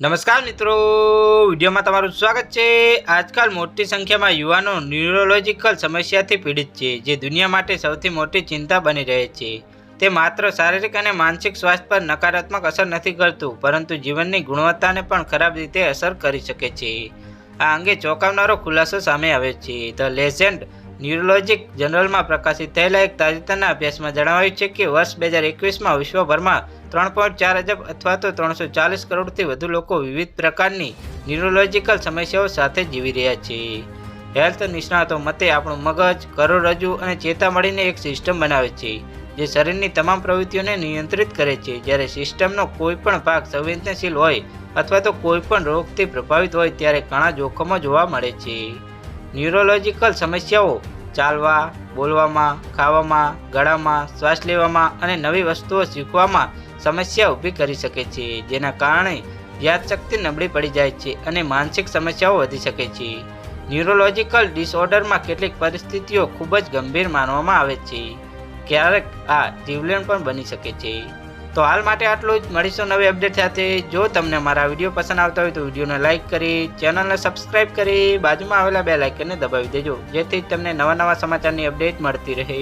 નમસ્કાર મિત્રો, વિડીયોમાં તમારું સ્વાગત છે. આજકાલ મોટી સંખ્યામાં યુવાનો ન્યુરોલોજીકલ સમસ્યાથી પીડિત છે, જે દુનિયા માટે સૌથી મોટી ચિંતા બની રહે છે. તે માત્ર શારીરિક અને માનસિક સ્વાસ્થ્ય પર નકારાત્મક અસર નથી કરતું, પરંતુ જીવનની ગુણવત્તાને પણ ખરાબ રીતે અસર કરી શકે છે. આ અંગે ચોંકાવનારો ખુલાસો સામે આવ્યો છે. ધ લેજેન્ડ ન્યુરોલોજીક જનરલમાં પ્રકાશિત થયેલા એક તાજેતરના અભ્યાસમાં જણાવાયું છે કે વર્ષ બે હજાર એકવીસમાં વિશ્વભરમાં ત્રણ પોઈન્ટ ચાર અજબ અથવા તો ત્રણસો ચાલીસ કરોડથી વધુ લોકો વિવિધ પ્રકારની ન્યુરોલોજીકલ સમસ્યાઓ સાથે જીવી રહ્યા છે. હેલ્થ નિષ્ણાતો મતે આપણું મગજ કરોડરજ્જુ અને ચેતા મળીને એક સિસ્ટમ બનાવે છે, જે શરીરની તમામ પ્રવૃત્તિઓને નિયંત્રિત કરે છે. જ્યારે સિસ્ટમનો કોઈ પણ ભાગ સંવેદનશીલ હોય અથવા તો કોઈ પણ રોગથી પ્રભાવિત હોય ત્યારે ઘણા જોખમો જોવા મળે છે. ન્યુરોલોજીકલ સમસ્યાઓ ચાલવા, બોલવામાં, ખાવામાં, ગળામાં, શ્વાસ લેવામાં અને નવી વસ્તુઓ શીખવામાં સમસ્યા ઊભી કરી શકે છે, જેના કારણે યાદશક્તિ નબળી પડી જાય છે અને માનસિક સમસ્યાઓ વધી શકે છે. ન્યુરોલોજિકલ ડિસઓર્ડરમાં કેટલીક પરિસ્થિતિઓ ખૂબ જ ગંભીર માનવામાં આવે છે. ક્યારેક આ જીવલેણ પણ બની શકે છે. તો હાલ માટે આટલું જ. મળીશું નવી અપડેટ સાથે. જો તમને મારા વીડિયો પસંદ આવતા હોય તો વિડીયોને લાઇક કરી ચેનલને સબસ્ક્રાઇબ કરી, બાજુમાં આવેલા બે લાઇકનને દબાવી દેજો. જેથી તમને નવા નવા સમાચારની અપડેટ મળતી રહે.